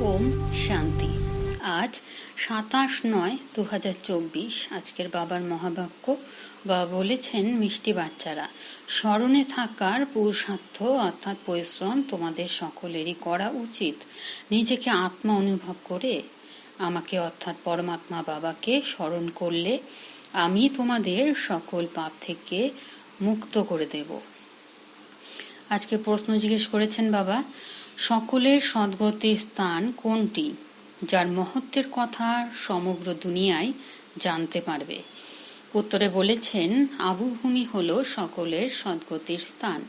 ওম শান্তি। আজ সাতাশ নয় দু হাজার চব্বিশ, আজকের বাবার মহাবাক্য, বা বলেছেন মিষ্টি বাচ্চারা, স্মরণে থাকার পুরুষার্থ অর্থাৎ পরিশ্রম তোমাদের সকলেরই করা উচিত। নিজেকে আত্মা অনুভব করে আমাকে অর্থাৎ পরমাত্মা বাবাকে স্মরণ করলে আমি তোমাদের সকল পাপ থেকে মুক্ত করে দেব। আজকে প্রশ্ন জিজ্ঞেস করেছেন বাবা সকলের সদ্গতির স্থান কোনটি, যার মহত্বের কথা সমগ্র দুনিয়ায় জানতে পারবে? উত্তরে বলেছেন, আবুভূমি হল সকলের সদ্গতির স্থান।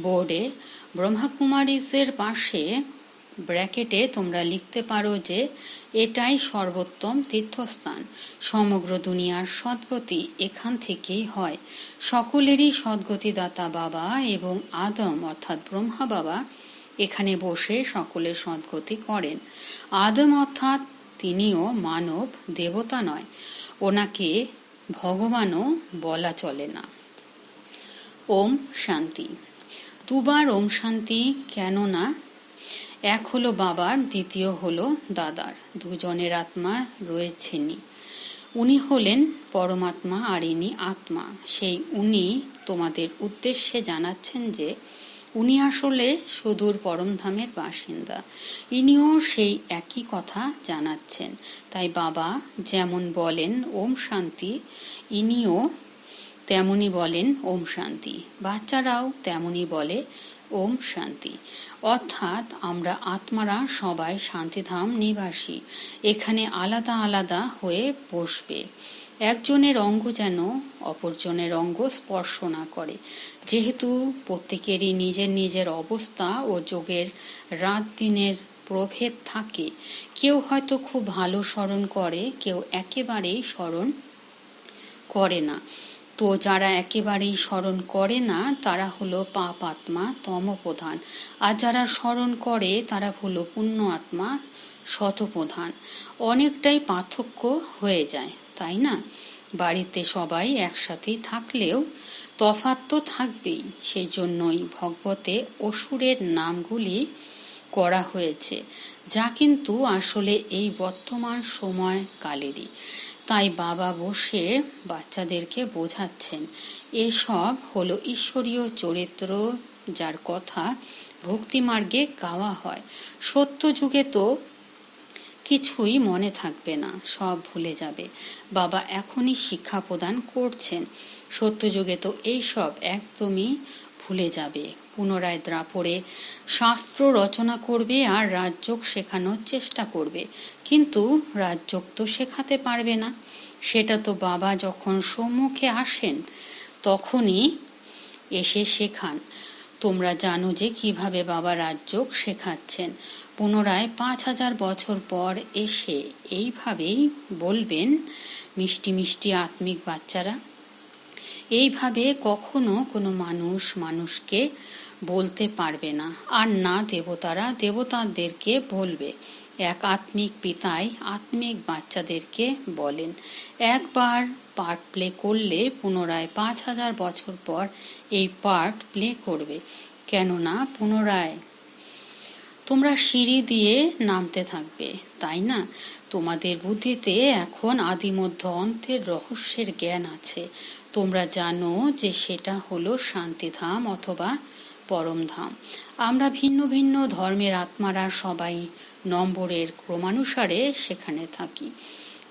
বোর্ডে, ব্রহ্মাকুমারিজের পাশে ব্র্যাকেটে তোমরা লিখতে পারো যে, এটাই সর্বোত্তম তীর্থস্থান। সমগ্র দুনিয়ার সদ্গতি এখান থেকেই হয়। সকলেরই সদ্গতিদাতা বাবা এবং আদম, অর্থাৎ ব্রহ্মা বাবা এখানে বসে সকলের সদ্গতি করেন। আদম অর্থাৎ তিনিও মানব, দেবতা নয়। ওনাকে ভগবানও বলা চলে না। ওম শান্তি। দুবার ওম শান্তি কেন না? এক হলো বাবার, দ্বিতীয় হলো দাদার। দুজনের আত্মা রয়েছেনই। উনি হলেন পরমাত্মা আর ইনি আত্মা। সেই উনি তোমাদের উদ্দেশ্যে জানাচ্ছেন যে উনি আসলে সুদূর পরমধামের বাসিন্দা। ইনিও সেই একই কথা জানাচ্ছেন। তাই বাবা যেমন বলেন, ওম শান্তি ইনিও তেমনি বলেন, ওম শান্তি বাচ্চারাও তেমনি বলে, ওম শান্তি অর্থাৎ আমরা আত্মারা সবাই শান্তিধাম নিবাসী। এখানে আলাদা আলাদা হয়ে বসবে। একজনের অঙ্গ যেন অপরজনের অঙ্গ স্পর্শ না করে। যেহেতু প্রত্যেকেরই নিজের নিজের অবস্থা ও যোগের রাত দিনের প্রভেদ থাকে, কেউ হয়তো খুব ভালো স্মরণ করে, কেউ একেবারেই স্মরণ করে না। তো যারা একেবারেই স্মরণ করে না, তারা হলো পাপ আত্মা, তমপ্রধান। আর যারা স্মরণ করে, তারা হলো পুণ্য আত্মা, শতপ্রধান। অনেকটাই পার্থক্য হয়ে যায়, তাই না? বাড়িতে সবাই একসাথেই থাকলেও তফাত তো থাকবেই। সেই জন্যই ভগবতে অসুরের নামগুলি করা হয়েছে, যা কিন্তু আসলে এই বর্তমান সময় কালেরই তাই বাবা বসে বাচ্চাদেরকে বোঝাচ্ছেন। এসব হলো ঈশ্বরীয় চরিত্র যার কথা ভক্তিমার্গে গাওয়া হয়। সত্য যুগে তো কিছুই মনে থাকবে না, সব ভুলে যাবে। বাবা এখনই শিক্ষা প্রদান করছেন। সত্যযুগে তো এইসব একদমই ভুলে যাবে। পুনরায় দ্রাপড়ে শাস্ত্র রচনা করবে আর রাজযোগ শেখানোর চেষ্টা করবে। কিন্তু রাজযোগ তো শেখাতে পারবে না। সেটা তো বাবা যখন সম্মুখে আসেন, তখনই এসে শেখান। তোমরা জানো যে কীভাবে বাবা রাজযোগ শেখাচ্ছেন। পুনরায় পাঁচ হাজার বছর পর এসে এইভাবেই বলবেন, মিষ্টি মিষ্টি আত্মিক বাচ্চারা, এইভাবে কখনো কোনো মানুষ মানুষকে বলতে পারবে না। আর না দেবতারা দেবতাদেরকে বলবে। এক আত্মিক পিতাই আত্মিক বাচ্চাদেরকে বলেন, একবার পার্ট প্লে করলে পুনরায় পাঁচ হাজার বছর পর এই পার্ট প্লে করবে। কেননা পুনরায় তোমরা সিঁড়ি দিয়ে নামতে থাকবে, তাই না? তোমাদের বুদ্ধিতে এখন আদিমধ্য অন্তের রহস্যের জ্ঞান আছে। তোমরা জানো যে সেটা হলো শান্তিধাম অথবা পরমধাম আমরা ভিন্ন ভিন্ন ধর্মের আত্মারা সবাই নম্বরের ক্রমানুসারে সেখানে থাকি,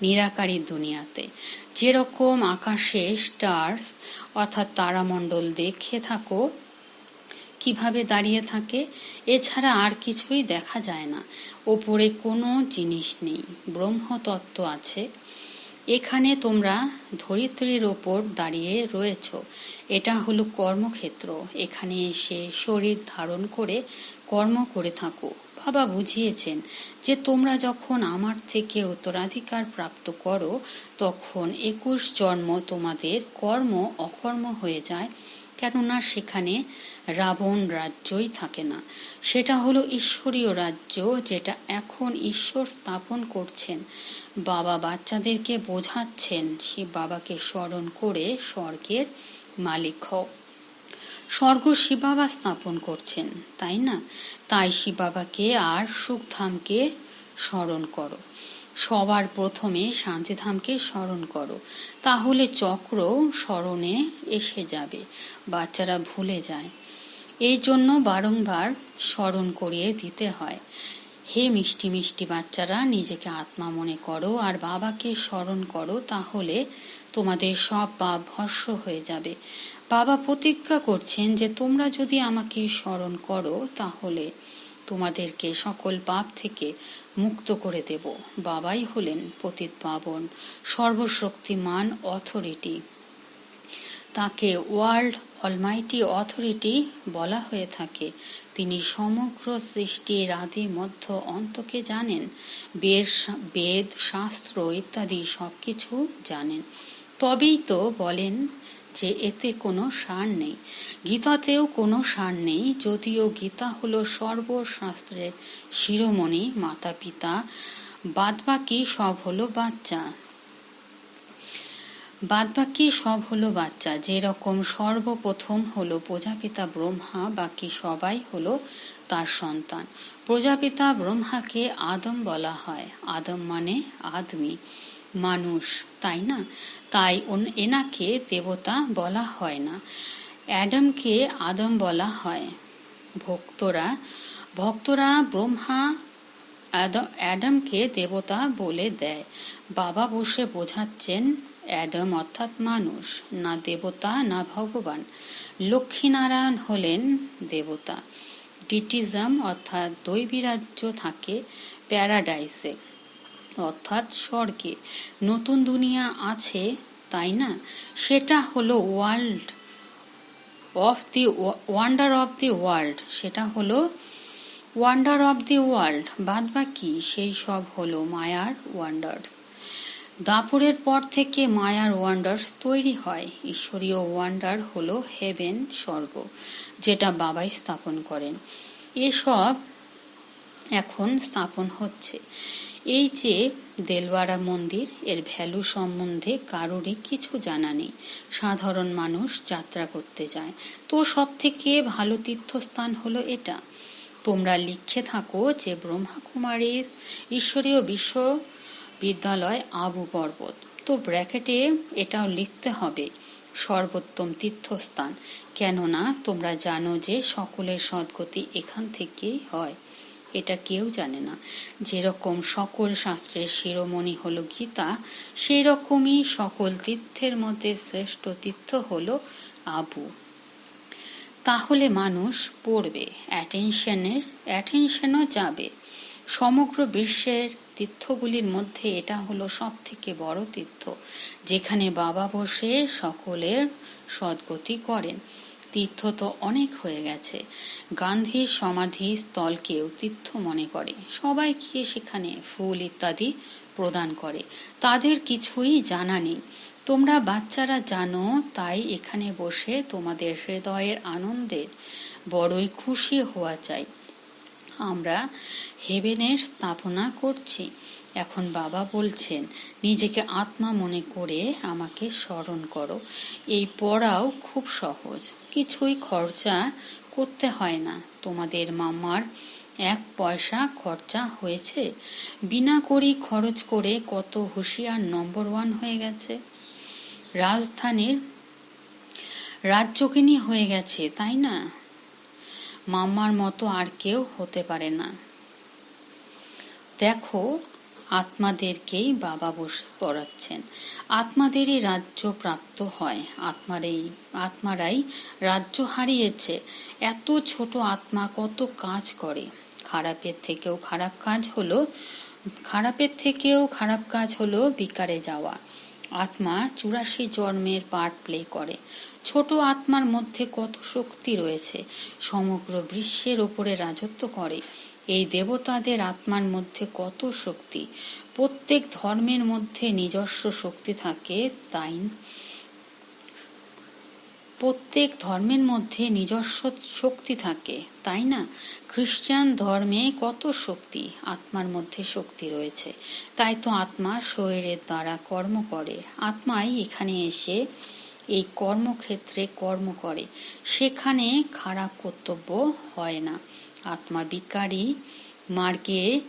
নিরাকারী দুনিয়াতে। যেরকম আকাশে স্টার্স, অর্থাৎ তারামণ্ডল দেখে থাকো, কীভাবে দাঁড়িয়ে থাকে, এছাড়া আর কিছুই দেখা যায় না। ওপরে কোনো জিনিস নেই, ব্রহ্মতত্ত্ব আছে। এখানে তোমরা ধরিত্রীর ওপর দাঁড়িয়ে রয়েছ। এটা হলো কর্মক্ষেত্র। এখানে এসে শরীর ধারণ করে কর্ম করে থাকো। বাবা বুঝিয়েছেন যে তোমরা যখন আমার থেকে উত্তরাধিকার প্রাপ্ত করো, তখন একুশ জন্ম তোমাদের কর্ম অকর্ম হয়ে যায়। কেননা সেখানে রাবণ রাজ্যই থাকে না। সেটা হলো ঈশ্বরীয় রাজ্য যেটা এখন ঈশ্বর স্থাপন করছেন। বাবা বাচ্চাদেরকে বোঝাচ্ছেন, সে বাবাকে স্মরণ করে স্বর্গের মালিক হও। স্বর্গ শিব বাবা স্থাপন করছেন, তাই না? তাই শিব বাবাকে আর সুখধামকে স্মরণ করো। সবার প্রথমে শান্তিধামকে স্মরণ করো। তাহলে চক্র স্মরণে এসে যাবে, বাচ্চারা ভুলে যায়। এই জন্য বারংবার স্মরণ করিয়ে দিতে হয়। হে মিষ্টি মিষ্টি বাচ্চারা, নিজেকে আত্মা মনে করো আর বাবাকে স্মরণ করো, তাহলে তোমাদের সব পাপ ভস্য হয়ে যাবে। বাবা প্রতিজ্ঞা করছেন যে তোমরা যদি আমাকে স্মরণ করো, তাহলে তোমাদেরকে সকল পাপ থেকে মুক্ত করে দেব। বাবাই হলেন পতিত পাবন, সর্বশক্তিমান অথরিটি। তাকে ওয়ার্ল্ড অলমাইটি অথরিটি বলা হয়ে থাকে। তিনি সমগ্র সৃষ্টির আদি মধ্য অন্তকে জানেন। বেদ শাস্ত্র ইত্যাদি সব কিছু জানেন। তবেই তো বলেন যে এতে কোনো সার নেই। গীতাতেও কোনো সার নেই, যদিও গীতা হলো সর্বশাস্ত্রের শিরোমণি মাতা পিতা বাদবাকি সব হলো বাচ্চা। বাদবাকি সব হলো বাচ্চা যেরকম সর্বপ্রথম হলো প্রজাপিতা ব্রহ্মা, বাকি সবাই হলো তার সন্তান। প্রজাপিতা ব্রহ্মাকে আদম বলা হয়, আদম মানে আদমি। মানুষ, তাই না? তাই এনাকে দেবতা বলা হয় না। অ্যাডামকে আদম বলা হয়। ভক্তরা ভক্তরা ব্রহ্মা অ্যাডামকে দেবতা বলে দেয়। বাবা বসে বোঝাচ্ছেন, অ্যাডাম অর্থাৎ মানুষ, না দেবতা, না ভগবান। লক্ষ্মীনারায়ণ হলেন দেবতা। ডিটিজম অর্থাৎ দৈবিরাজ্য থাকে প্যারাডাইসে। অর্থাৎ স্বর্গে। নতুন দুনিয়া আছে, তাই না? সেটা হলো world of the wonder of the world সেটা হলো ওয়ান্ডার অফ দি ওয়ার্ল্ড বাদ বাকি, সেই সব হলো মায়ার ওয়ান্ডার্স দাপুরের পর থেকে মায়ার ওয়ান্ডার্স তৈরি হয়। ঈশ্বরীয় ওয়ান্ডার হলো হেভেন স্বর্গ, যেটা বাবাই স্থাপন করেন। এসব এখন স্থাপন হচ্ছে। এই যে দেলওয়ারা মন্দির, এর ভ্যালু সম্বন্ধে কারোরই কিছু জানা নেই। সাধারণ মানুষ যাত্রা করতে যায়। তো সব থেকে ভালো তীর্থস্থান হলো এটা। তোমরা লিখে থাকো যে ব্রহ্মাকুমারী ঈশ্বরীয় বিশ্ববিদ্যালয় আবু পর্বত। তো ব্র্যাকেটে এটাও লিখতে হবে, সর্বোত্তম তীর্থস্থান। কেননা তোমরা জানো যে সকলের সদ্গতি এখান থেকেই হয়। এটা কেউ জানে না। যেরকম সকল শাস্ত্রের শিরোমণি হলো গীতা সেই রকমই সকল তীর্থের মধ্যে শ্রেষ্ঠ তীর্থ হল আবু। তাহলে মানুষ পড়বে অ্যাটেনশনের অ্যাটেনশনও যাবে। সমগ্র বিশ্বের তীর্থগুলির মধ্যে এটা হলো সব থেকে বড় তীর্থ, যেখানে বাবা বসে সকলের সদ্গতি করেন। তীর্থ তো অনেক হয়ে গেছে। গান্ধীর সমাধি স্থলকেও তীর্থ মনে করে। সবাই গিয়ে সেখানে ফুল ইত্যাদি প্রদান করে। তাদের কিছুই জানা নেই। তোমরা বাচ্চারা জানো, তাই এখানে বসে তোমাদের হৃদয়ের আনন্দের বড়ই খুশি হওয়া চাই। আমরা হেভেনের স্থাপনা করছি। এখন বাবা বলছেন, নিজেকে আত্মা মনে করে আমাকে স্মরণ করো। এই পড়াও খুব সহজ। কিছুই খরচা করতে হয় না। তোমাদের মামার এক পয়সা খরচা হয়েছে। বিনা করি খরচ করে কত হুঁশিয়ার নম্বর ওয়ান হয়ে গেছে। রাজধানীর রাজ্যকিনী হয়ে গেছে, তাই না? মামার মতো আর কেউ হতে পারে না। দেখো আত্মাদেরকেই বাবা বসে পড়াচ্ছেন। আত্মাদেরই রাজ্য প্রাপ্ত হয়। আত্মারাই আত্মারাই রাজ্য হারিয়েছে। এত ছোট আত্মা কত কাজ করে। খারাপের থেকেও খারাপ কাজ হলো, খারাপের থেকেও খারাপ কাজ হলো বিকারে যাওয়া। আত্মা চুরাশি জন্মের পার্ট প্লে করে। ছোট আত্মার মধ্যে কত শক্তি রয়েছে। সমগ্র বিশ্বের ওপরে রাজত্ব করে। এই দেবতাদের আত্মার মধ্যে কত শক্তি? প্রত্যেক ধর্মের মধ্যে নিজস্ব শক্তি থাকে, তাই প্রত্যেক ধর্মের মধ্যে নিজস্ব শক্তি থাকে, তাই না? খ্রিস্টান ধর্মে কত শক্তি? আত্মার মধ্যে শক্তি রয়েছে। তাই তো আত্মা শরীরের দ্বারা কর্ম করে। আত্মাই এখানে এসে এই কর্মক্ষেত্রে কর্ম করে। সেখানে খারাপ কর্তব্য হয় না। আত্মা বিকারী মার্গে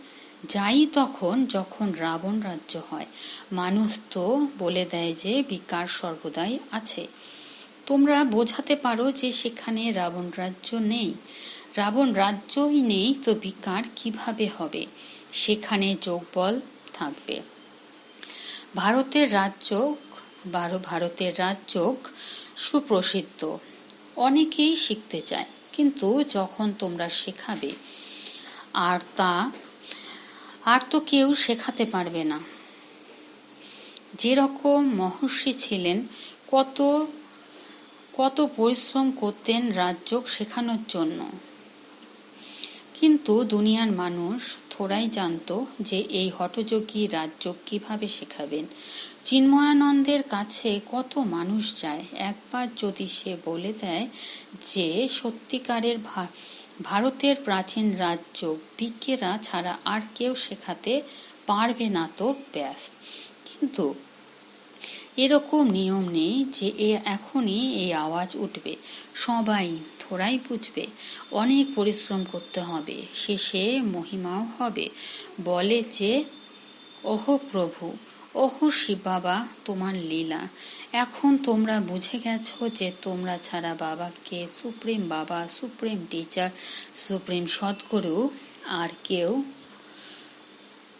যাই তখন যখন রাবণ রাজ্য হয়। মানুষ তো বলে দেয় যে বিকার সর্বদাই আছে। তোমরা বোঝাতে পারো যে সেখানে রাবণ রাজ্য নেই। রাবণ রাজ্যই নেই তো বিকার কীভাবে হবে? সেখানে যোগবল থাকবে। ভারতের রাজ্য ভারতের রাজ্য সুপ্রসিদ্ধ। অনেকেই শিখতে চায়, কিন্তু যখন তোমরা শেখাবে আর তা, আর তো কেউ শেখাতে পারবে না। যেরকম মহর্ষি ছিলেন, কত কত পরিশ্রম করতেন রাজযোগ শেখানোর জন্য। কিন্তু দুনিয়ার মানুষ থোড়াই জানত যে এই হঠযোগী রাজযোগ কীভাবে শেখাবেন। চিন্ময়ানন্দের কাছে কত মানুষ যায়, একবার যদি সে বলে দেয় যে সত্যিকারের ভারতের প্রাচীন রাজ্য বিজ্ঞেরা ছাড়া আর কেউ শেখাতে পারবে না তো ব্যাস। কিন্তু এরকম নিয়ম নেই যে এ এখনই এই আওয়াজ উঠবে। সবাই থোড়াই বুঝবে। অনেক পরিশ্রম করতে হবে। শেষে মহিমাও হবে। বলে যে, ওহ প্রভু, ওহ শিব বাবা, তোমার লীলা। এখন তোমরা বুঝে গেছো যে তোমরা ছাড়া বাবাকে সুপ্রিম বাবা, সুপ্রিম টিচার, সুপ্রিম সদ্গুরু, আর কেউ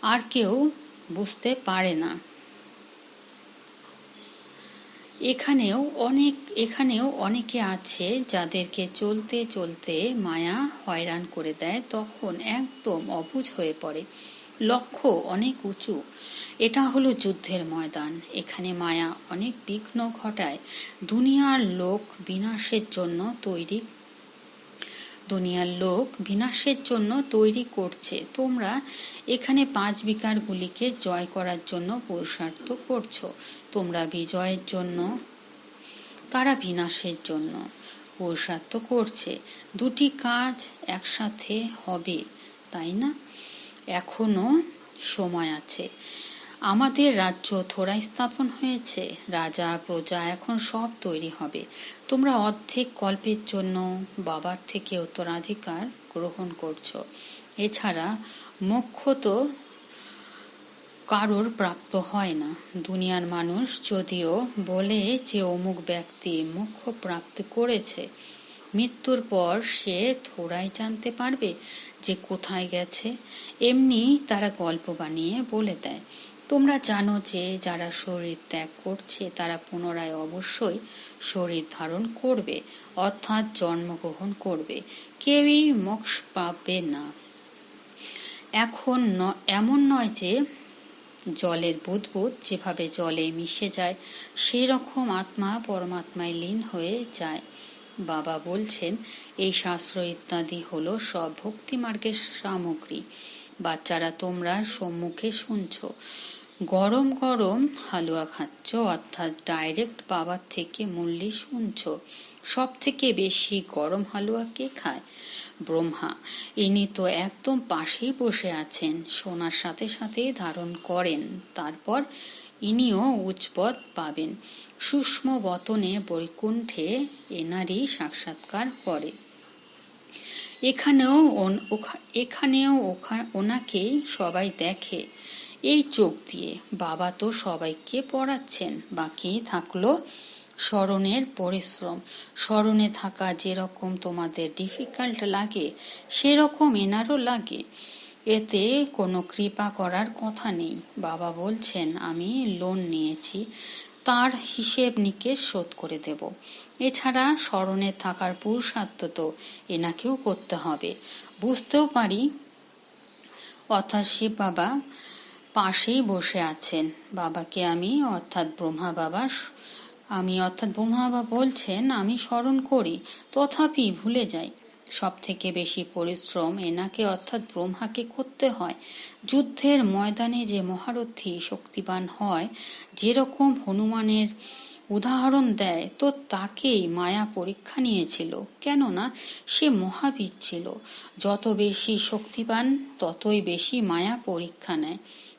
আর কেউ বুঝতে পারে না। এখানেও অনেক, এখানেও অনেকে আছে যাদেরকে চলতে চলতে মায়া হয়রান করে দেয়, তখন একদম অবুজ হয়ে পড়ে। লক্ষ্য অনেক উঁচু। এটা হলো যুদ্ধের ময়দান। এখানে মায়া অনেক বিঘ্ন ঘটায়। দুনিয়ার লোক বিনাশের জন্য তৈরি দুনিয়ার লোক বিনাশের জন্য তৈরি করছে। তোমরা এখানে পাঁচ বিকারগুলিকে জয় করার জন্য পুরুষার্থ করছ। তোমরা বিজয়ের জন্য, তারা বিনাশের জন্য পুরুষার্থ করছে। দুটি কাজ একসাথে হবে, তাই না? এখনও সময় আছে। আমাদের রাজ্য থোড়াই স্থাপন হয়েছে। রাজা, প্রজা এখন সব তৈরি হবে। তোমরা অর্ধেক কল্পের জন্য বাবার থেকে উত্তরাধিকার গ্রহণ করছ। এছাড়া মোক্ষ তো কারোর প্রাপ্ত হয় না। দুনিয়ার মানুষ যদিও বলে যে অমুক ব্যক্তি মোক্ষ প্রাপ্ত করেছে, মৃত্যুর পর সে থোড়াই জানতে পারবে যে কোথায় গেছে। এমনি তারা গল্প বানিয়ে বলে দেয়। তোমরা জানো যে যারা শরীর ত্যাগ করছে, তারা পুনরায় অবশ্যই শরীর ধারণ করবে, অর্থাৎ জন্মগ্রহণ করবে। কেউই মোক্ষ পাবে না। এখন এমন নয় যে জলের বুদবুদ যেভাবে জলে মিশে যায় সেই রকম আত্মা পরমাত্মায় লীন হয়ে যায়। বাবা বলছেন, এই শাস্ত্র ইত্যাদি হলো সব ভক্তিমার্গের সামগ্রী। বাচ্চারা তোমরা সম্মুখে শুনছ। গরম গরম হালুয়া খাচ্ছ, অর্থাৎ ডাইরেক্ট বাবার থেকে মূল্যে শুনছ। সব থেকে বেশি গরম হালুয়া কে খায়? ব্রহ্মা। ইনি তো একদম পাশেই বসে আছেন সোনার সাথে সাথে ধারণ করেন। তারপর ইনিও উচ্চপদ পাবেন। সূক্ষ্ম বতনে বৈকুণ্ঠে এনারই সাক্ষাৎকার করে। এখানেও এখানেও ওনাকে সবাই দেখে। এই চোখ দিয়ে বাবা তো সবাইকে পড়াচ্ছেন, বাকি থাকল স্মরণের পরিশ্রম। স্মরণে থাকা যেরকম তোমাদের ডিফিকাল্ট লাগে, সেরকম এনারও লাগে। এতে কোনো কৃপা করার কথা নেই। বাবা বলছেন, আমি লোন নিয়েছি, তার হিসেব নিকেশ শোধ করে দেব। এছাড়া স্মরণে থাকার পুরুষার্থ তো এনাকেও করতে হবে। বুঝতেও পারি? অর্থাৎ শিব বাবা পাশেই বসে আছেন। বাবাকে আমি, অর্থাৎ ব্রহ্মা বাবা আমি, অর্থাৎ ব্রহ্মা বাবা বলছেন, আমি স্মরণ করি, তথাপি ভুলে যাই। সব থেকে বেশি পরিশ্রম এনাকে, অর্থাৎ ব্রহ্মাকে করতে হয়। যুদ্ধের ময়দানে যে মহারথী শক্তিবান হয়, যেরকম হনুমানের উদাহরণ দেয়, তো তাকেই মায়া পরীক্ষা নিয়েছিল। কেননা সে মহাবীর ছিল। যত বেশি শক্তিবান, ততই বেশি মায়া পরীক্ষা নেয়।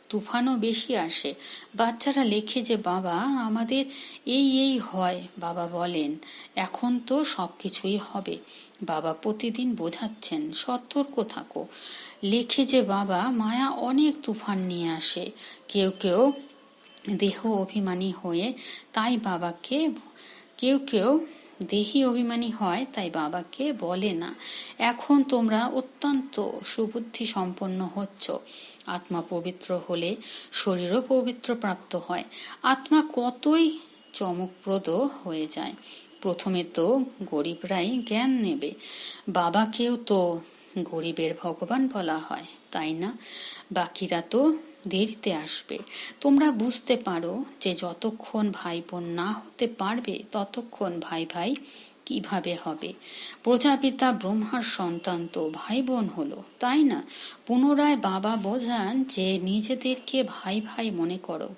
তুফানও বেশি আসে। বাচ্চারা লেখে যে, বাবা, আমাদের এই এই হয়। বাবা বলেন, এখন তো সব কিছুই হবে। বাবা প্রতিদিন বোঝাচ্ছেন, সতর্ক থাকো। লেখে যে, বাবা, মায়া অনেক তুফান নিয়ে আসে। কেউ কেউ দেহ অভিমানী হয়ে তাই বাবাকে, কেউ কেউ দেহি অভিমানী হয়, তাই বাবাকে বলে না। এখন তোমরা অত্যন্ত সুবুদ্ধি সম্পন্ন হচ্ছ। আত্মা পবিত্র হলে শরীরও পবিত্র প্রাপ্ত হয়। আত্মা কতই চমকপ্রদ হয়ে যায়। প্রথমে তো গরিবরাই জ্ঞান নেবে। বাবাকেও তো গরিবের ভগবান বলা হয়। তাই না? বাকিরা তো দেরিতে আসবে। তোমরা বুঝতে পারো যে যতক্ষণ ভাই বোন না হতে পারবে, ততক্ষণ ভাই ভাই কীভাবে হবে। প্রজাপিতা ব্রহ্মার সন্তান তো ভাই বোন হলো, তাই না? পুনরায় বাবা বোঝান যে নিজেদেরকে ভাই ভাই মনে করো।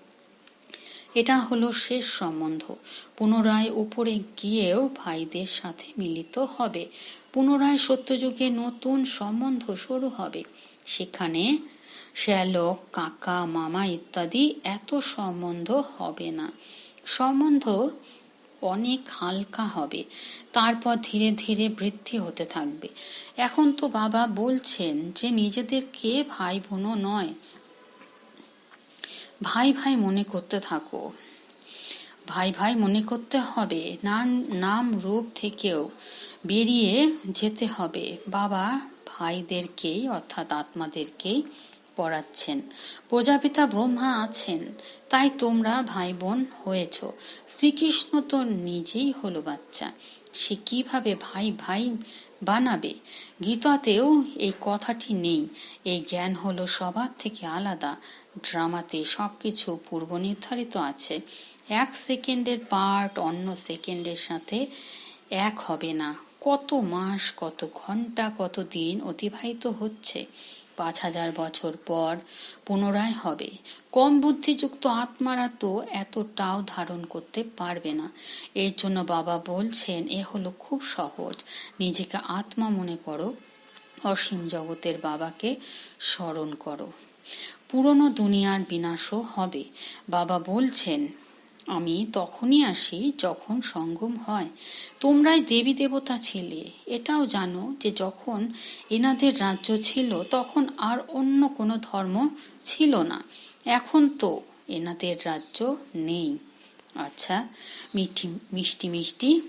এটা হলো শেষ সম্বন্ধ। পুনরায় উপরে গিয়েও ভাইদের সাথে মিলিত হবে। পুনরায় সত্যযুগে নতুন সম্বন্ধ শুরু হবে। সেখানে শ্যালক, কাকা, মামা ইত্যাদি এত সম্বন্ধ হবে না। সম্বন্ধ অনেক হালকা হবে। তারপর ধীরে ধীরে বৃদ্ধি হতে থাকবে। এখন তো বাবা বলছেন যে নিজেদেরকে ভাই বোনও নয়। ভাই ভাই মনে করতে থাকো। ভাই ভাই মনে করতে হবে। নাম নাম রূপ থেকেও বেরিয়ে যেতে হবে। বাবা ভাইদেরকেই, অর্থাৎ আত্মাদেরকেই পড়াচ্ছেন। প্রজাপিতা ব্রহ্মা আছেন, তাই তোমরা ভাই বোন হয়েছ। শ্রীকৃষ্ণ তো নিজেই হলো বাচ্চা, সে কীভাবে ভাই ভাই বানাবে? গীতাতেও এই কথাটি নেই। এই জ্ঞান হলো সবার থেকে আলাদা। ড্রামাতে সবকিছু পূর্ব নির্ধারিত আছে। এক সেকেন্ডের পার্ট অন্য সেকেন্ডের সাথে এক হবে না। কত মাস, কত ঘণ্টা, কত দিন অতিবাহিত হচ্ছে? পাঁচ হাজার বছর পর পুনরায় হবে। কম বুদ্ধিযুক্ত আত্মারা তো এতটাও ধারণ করতে পারবে না। এর জন্য বাবা বলছেন, এ হলো খুব সহজ। নিজেকে আত্মা মনে করো। অসীম জগতের বাবাকে স্মরণ করো। পুরনো দুনিয়ার বিনাশও হবে। বাবা বলছেন আমি তখনই আসি যখন সঙ্গম হয়। তোমরাই দেবী দেবতা ছিলে। এটাও জানো যে যখন এনাদের রাজ্য ছিল, তখন আর অন্য কোনো ধর্ম ছিল না। এখন তো এনাদের রাজ্য নেই। আচ্ছা মিষ্টি মিষ্টি মিষ্টি।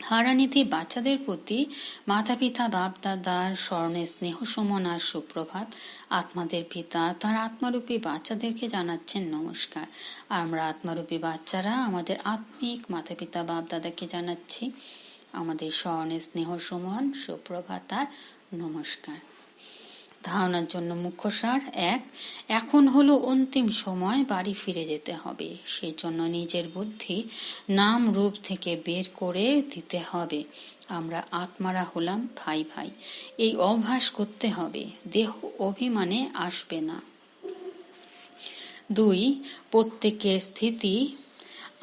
হারানিধি বাচ্চাদের প্রতি মাতা পিতা বাপ দাদার স্মরণে স্নেহ সমন আর সুপ্রভাত। আত্মাদের পিতা তার আত্মারূপী বাচ্চাদেরকে জানাচ্ছেন নমস্কার। আমরা আত্মারূপী বাচ্চারা আমাদের আত্মিক মাতা পিতা বাপ দাদাকে জানাচ্ছি। আমাদের স্মরণে স্নেহ সমন, সুপ্রভাত আর নমস্কার। ধারণার জন্য মুখ্য সার এক, এখন হলো অন্তিম সময় বাড়ি ফিরে যেতে হবে। সেই জন্য নিজের বুদ্ধি নাম রূপ থেকে বের করে দিতে হবে। আমরা আত্মারা হলাম ভাই ভাই। এই অভ্যাস করতে হবে। দেহ অভিমানে আসবে না। দুই, প্রত্যেকের স্থিতি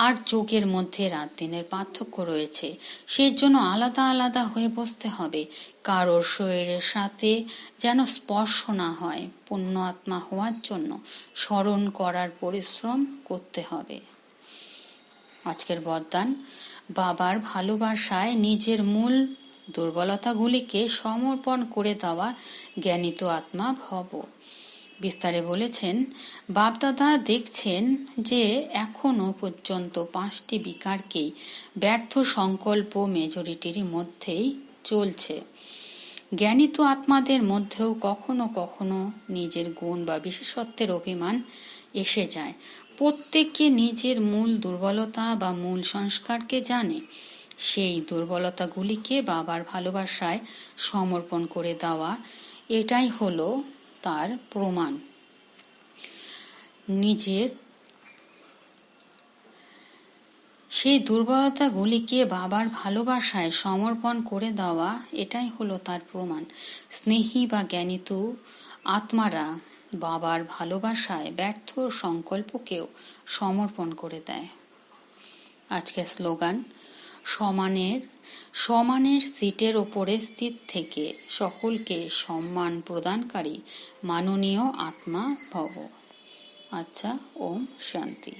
আর যোগের মধ্যে রাত দিনের পার্থক্য রয়েছে। সেই জন্য আলাদা আলাদা হয়ে বসতে হবে। কারোর শরীরের সাথে যেন স্পর্শ না হয় পুণ্য আত্মা হওয়ার জন্য স্মরণ করার পরিশ্রম করতে হবে। আজকের বরদান বাবার ভালোবাসায় নিজের মূল দুর্বলতাগুলিকে সমর্পণ করে দেওয়া জ্ঞানিত আত্মা ভব। বিস্তারে বলেছেন, বাপদাদা দেখছেন যে এখনও পর্যন্ত পাঁচটি বিকারকেই ব্যর্থ সংকল্প মেজরিটির মধ্যেই চলছে। জ্ঞানিত আত্মাদের মধ্যেও কখনো কখনো নিজের গুণ বা বিশেষত্বের অভিমান এসে যায়। প্রত্যেককে নিজের মূল দুর্বলতা বা মূল সংস্কারকে জানে। সেই দুর্বলতাগুলিকে বাবার ভালোবাসায় সমর্পণ করে দেওয়া, এটাই হলো তার প্রমাণ। নিজের সেই দুর্বলতাগুলিকে বাবার ভালোবাসায় সমর্পণ করে দেওয়া, এটাই হলো তার প্রমাণ। স্নেহী বা জ্ঞানিত আত্মারা বাবার ভালোবাসায় ব্যর্থ সংকল্পকেও সমর্পণ করে দেয়। আজকের স্লোগান, সমানের সমানের সিটের ওপরে স্থিত থেকে সকলকে সম্মান প্রদানকারী মাননীয় আত্মা ভব। আচ্ছা ওম শান্তি।